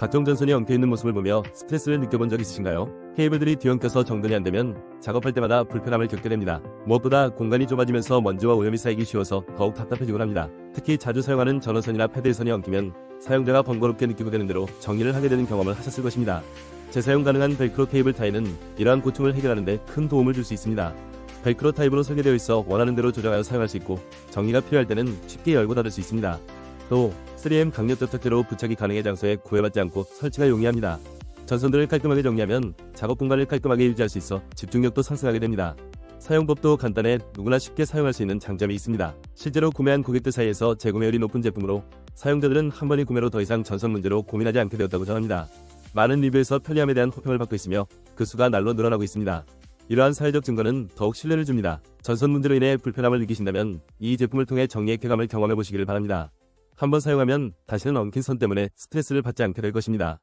각종 전선이 엉켜 있는 모습을 보며 스트레스를 느껴본 적 있으신가요? 케이블들이 뒤엉켜서 정돈이 안 되면 작업할 때마다 불편함을 겪게 됩니다. 무엇보다 공간이 좁아지면서 먼지와 오염이 쌓이기 쉬워서 더욱 답답해지곤 합니다. 특히 자주 사용하는 전원선이나 패드선이 엉키면 사용자가 번거롭게 느끼고 되는 대로 정리를 하게 되는 경험을 하셨을 것입니다. 재사용 가능한 벨크로 케이블 타이는 이러한 고충을 해결하는 데 큰 도움을 줄 수 있습니다. 벨크로 타입으로 설계되어 있어 원하는 대로 조정하여 사용할 수 있고 정리가 필요할 때는 쉽게 열고 닫을 수 있습니다. 또 3M 강력 접착제로 부착이 가능해 장소에 구애받지 않고 설치가 용이합니다. 전선들을 깔끔하게 정리하면 작업 공간을 깔끔하게 유지할 수 있어 집중력도 상승하게 됩니다. 사용법도 간단해 누구나 쉽게 사용할 수 있는 장점이 있습니다. 실제로 구매한 고객들 사이에서 재구매율이 높은 제품으로 사용자들은 한 번의 구매로 더 이상 전선 문제로 고민하지 않게 되었다고 전합니다. 많은 리뷰에서 편리함에 대한 호평을 받고 있으며 그 수가 날로 늘어나고 있습니다. 이러한 사회적 증거는 더욱 신뢰를 줍니다. 전선 문제로 인해 불편함을 느끼신다면 이 제품을 통해 정리의 쾌감을 경험해 보시기를 바랍니다. 한번 사용하면 다시는 엉킨 선 때문에 스트레스를 받지 않게 될 것입니다.